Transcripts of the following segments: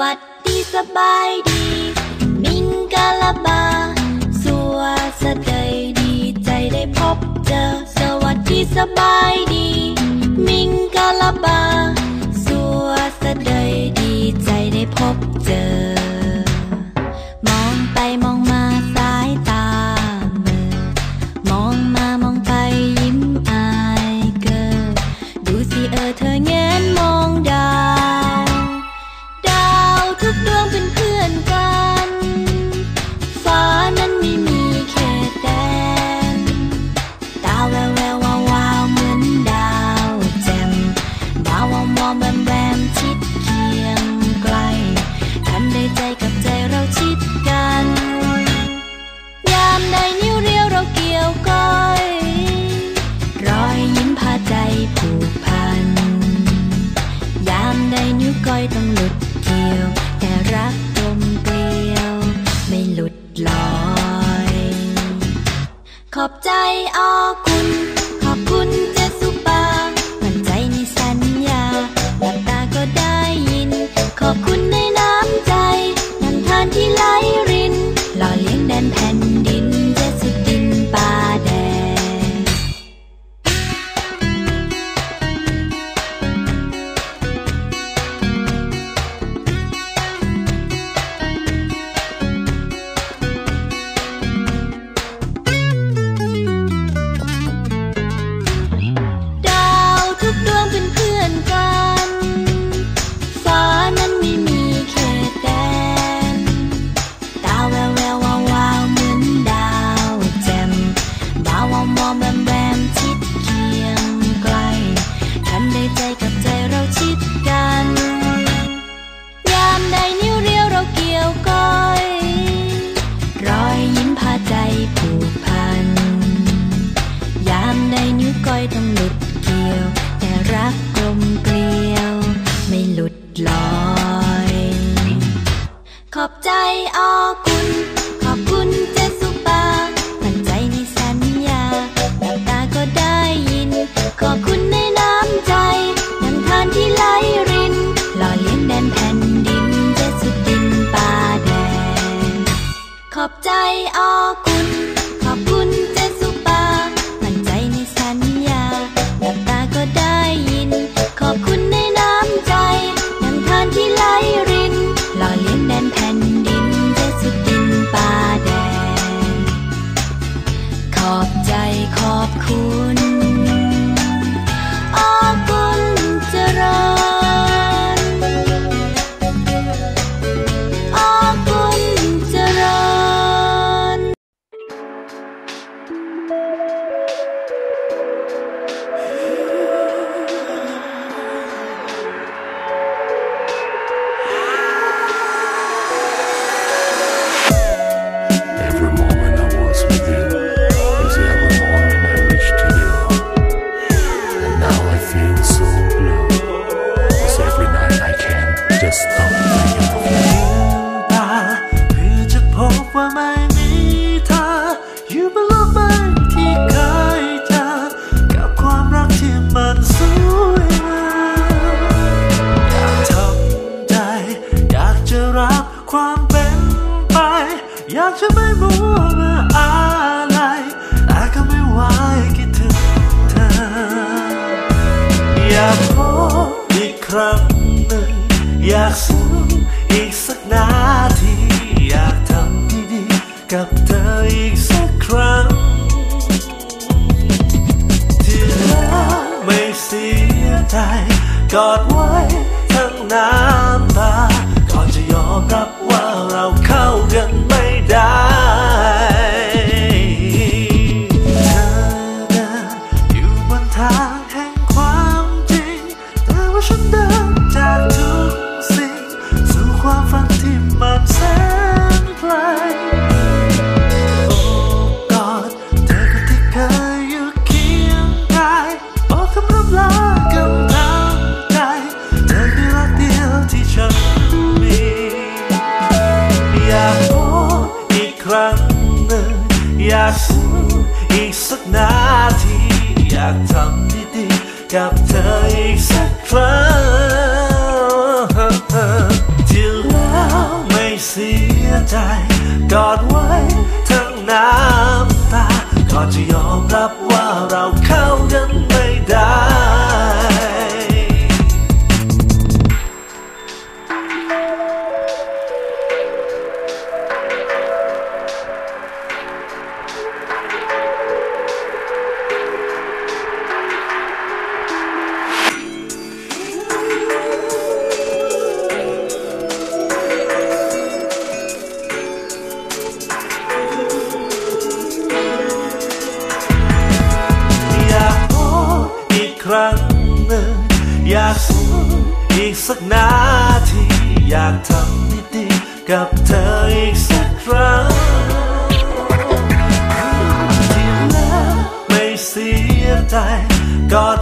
วัสดีสบายดี มิงกาลาบา สัวสะเดยดีใจได้พบเจอ สวัสดีสบายดี มิงกาลาบา สัวสะเดยดีใจได้พบเจอ you อบใจออก กอดไว้ทั้งน้ำตาก่อนจะยอมรับว่าเราเข้ากันไม่ได้ สักนาที อยากทำนิดดีกับเธออีกสักครั้งที่แล้วไม่เสียใจกอด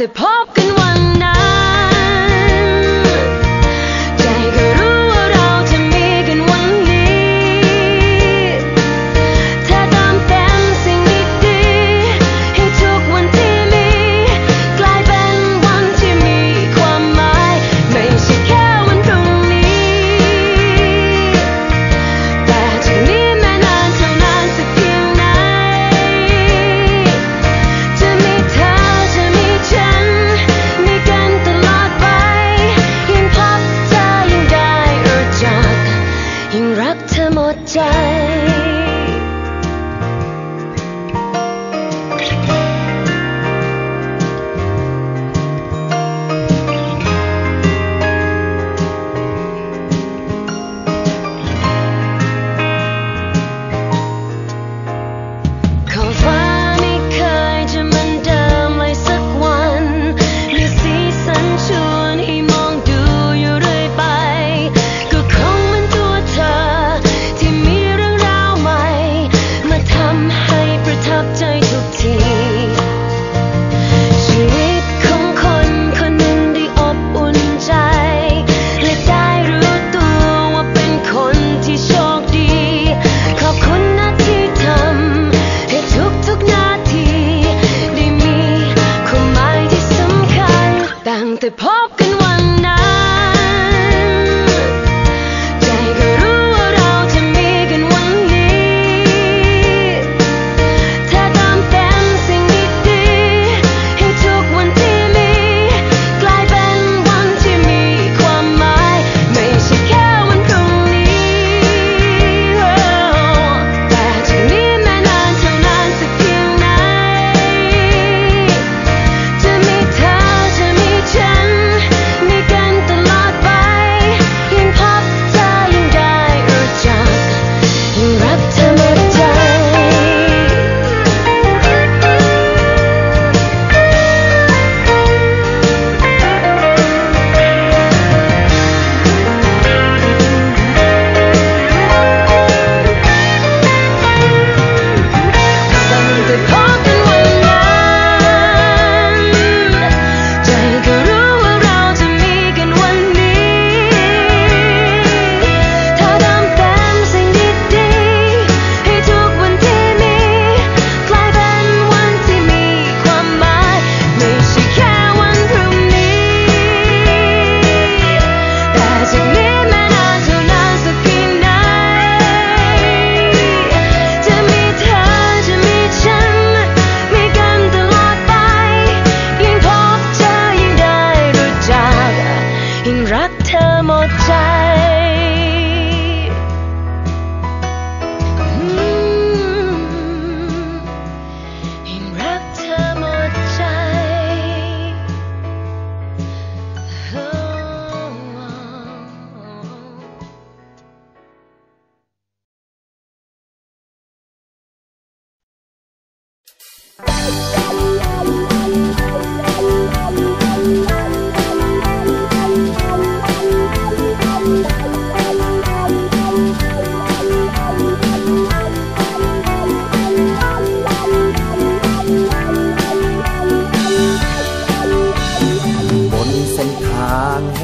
the pump! 在。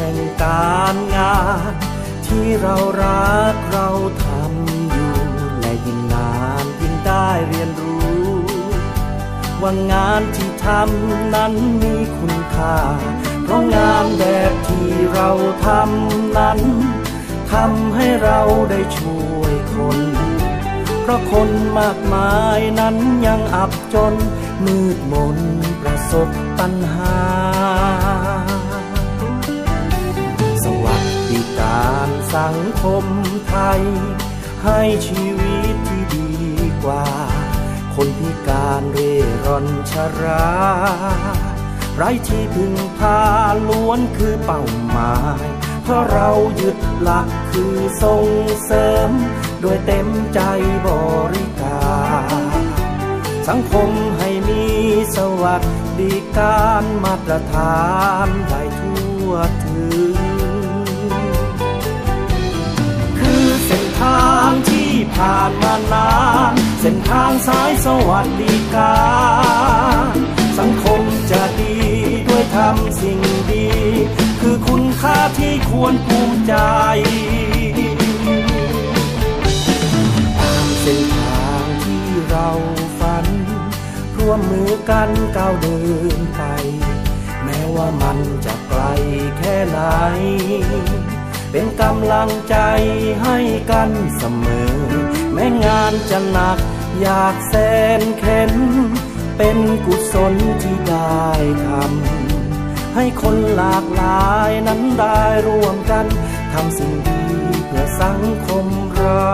ห่งการงาน ที่เรารักเราทำอยู่ และยิ่งนานยิ่งได้เรียนรู้ ว่างานที่ทำนั้นมีคุณค่า เพราะงานแบบที่เราทำนั้นทำให้เราได้ช่วยคน เพราะคนมากมายนั้นยังอับจนมืดมนประสบปัญหา สังคมไทย ให้ชีวิตที่ดีกว่า คนพิการเร่ร่อนชราไร้ที่พึ่งพาล้วนคือเป้าหมาย เพราะเรายึดหลักคือส่งเสริม โดยเต็มใจบริการ สังคมให้มีสวัสดิการมาตรฐานได้ทั่วถึง ส้นทางสายสวัสดิการสังคมจะดีด้วยทำสิ่งดี คือคุณค่าที่ควรภูมิใจตามเส้นทางที่เราฝัน ร่วมมือกันก้าวเดินไป แม้ว่ามันจะไกลแค่ไหน เป็นกำลังใจให้กันเสมอ แม้งานจะหนัก อยากแสนเข็นเป็นกุศลที่ได้ทำให้คนหลากหลายนั้นได้ร่วมกันทำสิ่งดีเพื่อสังคมเรา